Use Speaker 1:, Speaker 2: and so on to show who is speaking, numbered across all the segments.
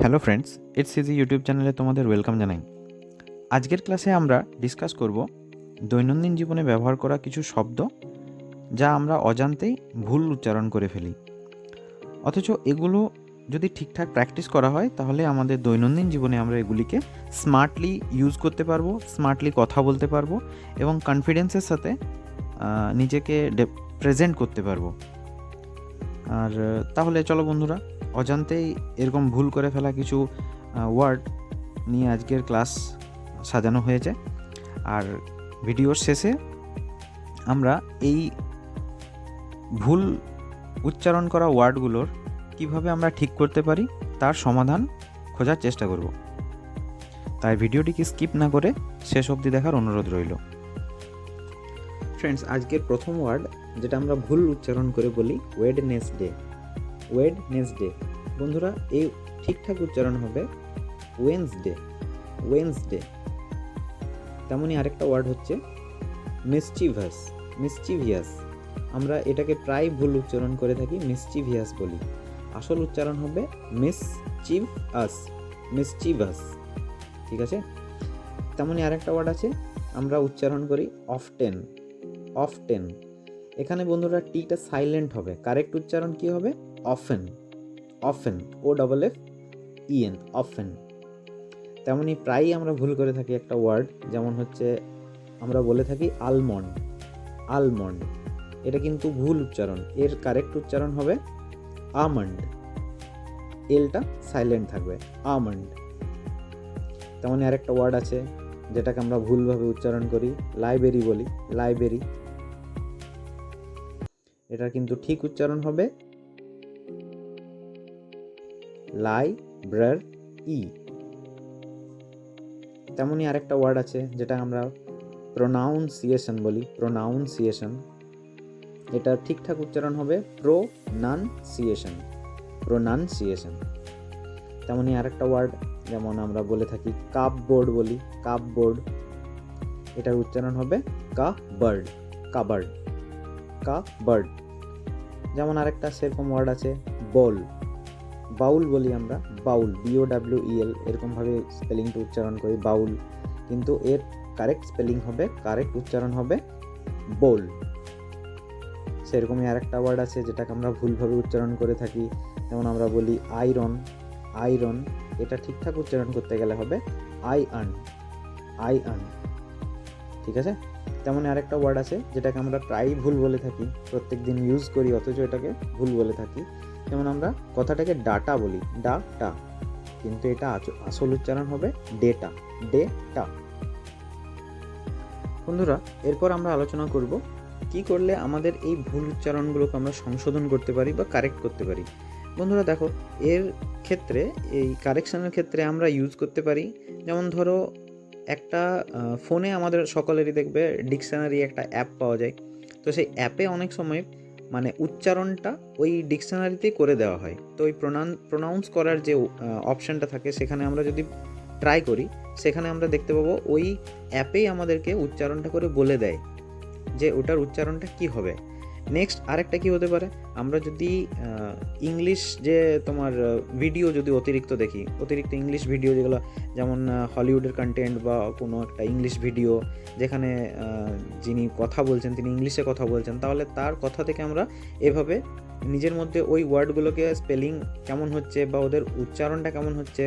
Speaker 1: Hello friends, it's easy YouTube চ্যানেলে তোমাদের welcome জানাই। আজকের ক্লাসে আমরা ডিসকাস করব দৈনন্দিন জীবনে ব্যবহার করা কিছু শব্দ যা আমরা অজান্তেই ভুল উচ্চারণ করে ফেলি। অথচ এগুলো যদি ঠিকঠাক প্র্যাকটিস করা হয়, তাহলে আমাদের দৈনন্দিন জীবনে আমরা এগুলিকে স্মার্টলি ইউজ করতে পারব, স্মার্টলি কথা বলতে পারব এবং কনফিডেন্সের সাথে নিজেকে প্রেজেন্ট করতে পারব। আর, তাহলে চলো বন্ধুরা অজান্তেই এরকম ভুল করে ফেলা কিছু ওয়ার্ড নিয়ে আজকের ক্লাস সাজানো হয়েছে। আর ভিডিওর শেষে আমরা এই ভুল উচ্চারণ করা ওয়ার্ডগুলোর কীভাবে আমরা ঠিক করতে পারি, তার সমাধান খোঁজার চেষ্টা করব। তাই ভিডিওটিকে স্কিপ না করে শেষ অবধি দেখার অনুরোধ রইল। ফ্রেন্ডস আজকের প্রথম ওয়ার্ড যেটা আমরা ভুল উচ্চারণ করে বলি ওয়েডনেসডে বন্ধুরা, এই ঠিকঠাক উচ্চারণ হবে ওয়েন্সডে ওয়েন্সডে তেমনই আরেকটা ওয়ার্ড হচ্ছে মিসচিভাস মিসচিভিয়াস আমরা এটাকে প্রায় ভুল উচ্চারণ করে থাকি মিসচিভিয়াস বলি। আসল উচ্চারণ হবে মিসচিভ আস মিসচিভাস ঠিক আছে? তেমনই আরেকটা ওয়ার্ড আছে, আমরা উচ্চারণ করি অফটেন অফটেন এখানে বন্ধুরা টিটা সাইলেন্ট হবে। কারেক্ট উচ্চারণ কি হবে? Often often O double F E N often. তেমনি প্রায়ই আমরা ভুল করে থাকি একটা ওয়ার্ড, যেমন হচ্ছে আমরা বলে থাকি আলমন্ড আলমন্ড। এটা কিন্তু ভুল উচ্চারণ, এর কারেক্ট উচ্চারণ হবে আমন্ড। এলটা সাইলেন্ট থাকবে, আমন্ড। তেমনি আরেকটা ওয়ার্ড আছে, যেটাকে আমরা ভুলভাবে উচ্চারণ করি, লাইব্রেরি বলি, লাইব্রেরি। এটা কিন্তু ঠিক উচ্চারণ হবে লাই, ব্রার, ই। তেমনই আরেকটা ওয়ার্ড আছে যেটা আমরা প্রোনাউন্সিয়েশন বলি, প্রোনাউন্সিয়েশন। এটা ঠিকঠাক উচ্চারণ হবে প্রোনাউন্সিয়েশন প্রোনাউন্সিয়েশন তেমনই আরেকটা ওয়ার্ড যেমন আমরা বলে থাকি কাপ বোর্ড বলি কাপ বোর্ড এটার উচ্চারণ হবে কা বার্ড কাবার্ড। কা বার্ড যেমন আরেকটা সেরকম ওয়ার্ড আছে বল বাউল বলি আমরা, বাউল বিও ডাব্লিউ ইএল এরকমভাবে স্পেলিংটা উচ্চারণ করি, বাউল। কিন্তু এর কারেক্ট স্পেলিং হবে কারেক্ট উচ্চারণ হবে, বোল। সেরকমই আরেকটা ওয়ার্ড আছে যেটাকে আমরা ভুলভাবে উচ্চারণ করে থাকি, যেমন আমরা বলি আয়রন আয়রন এটা ঠিকঠাক উচ্চারণ করতে গেলে হবে আই আন আই আন ঠিক আছে? তেমন আরেকটা ওয়ার্ড আছে যেটাকে আমরা প্রায়ই ভুল বলে থাকি প্রত্যেক দিন ইউজ করি, অথচ এটাকে ভুল বলে থাকি। যেমন আমরা কথাটাকে ডাটা বলি, ডাটা। কিন্তু এটা আসল উচ্চারণ হবে ডেটা ডেটা। বন্ধুরা, এরপর আমরা আলোচনা করব কি করলে আমাদের এই ভুল উচ্চারণগুলোকে আমরা সংশোধন করতে পারি বা কারেক্ট করতে পারি। বন্ধুরা, দেখো, এর ক্ষেত্রে, এই কারেকশানের ক্ষেত্রে আমরা ইউজ করতে পারি। যেমন ধরো, একটা ফোনে আমাদের সকলেরই দেখবে ডিকশনারি একটা অ্যাপ পাওয়া যায়। তো সেই অ্যাপে অনেক সময় মানে উচ্চারণটা ওই ডিকশনারিতেই করে দেওয়া হয়। তো ওই প্রোনাউন প্রোনাউন্স করার যে অপশানটা থাকে, সেখানে আমরা যদি ট্রাই করি, সেখানে আমরা দেখতে পাবো ওই অ্যাপেই আমাদেরকে উচ্চারণটা করে বলে দেয় যে ওটার উচ্চারণটা কি হবে। নেক্সট আরেকটা কি হতে পারে? আমরা যদি ইংলিশ যে তোমার ভিডিও যদি অতিরিক্ত দেখি, অতিরিক্ত ইংলিশ ভিডিও যেগুলো, যেমন হলিউডের কন্টেন্ট বা কোনো একটা ইংলিশ ভিডিও যেখানে যিনি কথা বলছেন, তিনি ইংলিশে কথা বলছেন, তাহলে তার কথা থেকে আমরা এভাবে নিজের মধ্যে ওই ওয়ার্ডগুলোকে স্পেলিং কেমন হচ্ছে বা ওদের উচ্চারণটা কেমন হচ্ছে,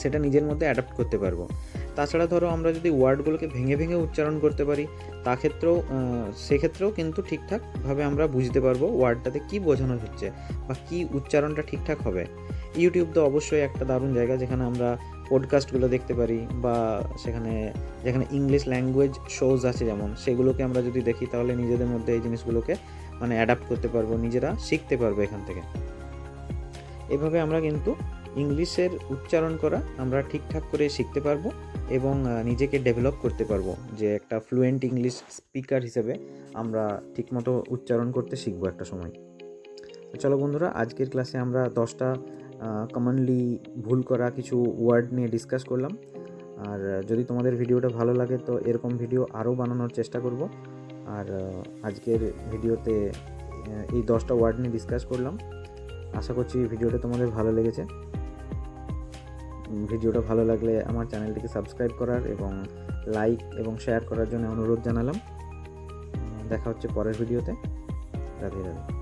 Speaker 1: সেটা নিজের মধ্যে অ্যাডাপ্ট করতে পারব। তাছাড়া ধরো আমরা যদি ওয়ার্ডগুলোকে ভেঙে ভেঙে উচ্চারণ করতে পারি, তা ক্ষেত্রেও সেক্ষেত্রেও কিন্তু ঠিকঠাকভাবে আমরা বুঝতে পারব ওয়ার্ডটাতে কী বোঝানো হচ্ছে বা কী উচ্চারণটা ঠিকঠাক হবে। ইউটিউব তো অবশ্যই একটা দারুণ জায়গা যেখানে আমরা পডকাস্টগুলো দেখতে পারি বা সেখানে, যেখানে ইংলিশ ল্যাঙ্গুয়েজ শোজ আছে যেমন, সেগুলোকে আমরা যদি দেখি তাহলে নিজেদের মধ্যে এই জিনিসগুলোকে মানে অ্যাডাপ্ট করতে পারব, নিজেরা শিখতে পারব এখান থেকে। এভাবে আমরা কিন্তু ইংলিশের উচ্চারণ করা আমরা ঠিকঠাক করে শিখতে পারব এবং নিজেকে ডেভেলপ করতে পারব। যে একটা ফ্লুয়েন্ট ইংলিশ স্পিকার হিসেবে আমরা ঠিকমতো উচ্চারণ করতে শিখব একটা সময়। চলো বন্ধুরা, আজকের ক্লাসে আমরা দশটা কমনলি ভুল করা কিছু ওয়ার্ড নিয়ে ডিসকাস করলাম। আর যদি তোমাদের ভিডিওটা ভালো লাগে তো এরকম ভিডিও আরও বানানোর চেষ্টা করব। আর আজকের ভিডিওতে এই দশটা ওয়ার্ড নিয়ে ডিসকাস করলাম। আশা করছি ভিডিওটা তোমাদের ভালো লেগেছে। ভিডিওটা ভালো লাগলে আমার চ্যানেলটিকে সাবস্ক্রাইব করার এবং লাইক এবং শেয়ার করার জন্য অনুরোধ জানালাম। দেখা হচ্ছে পরের ভিডিওতে। রাধে রাধে।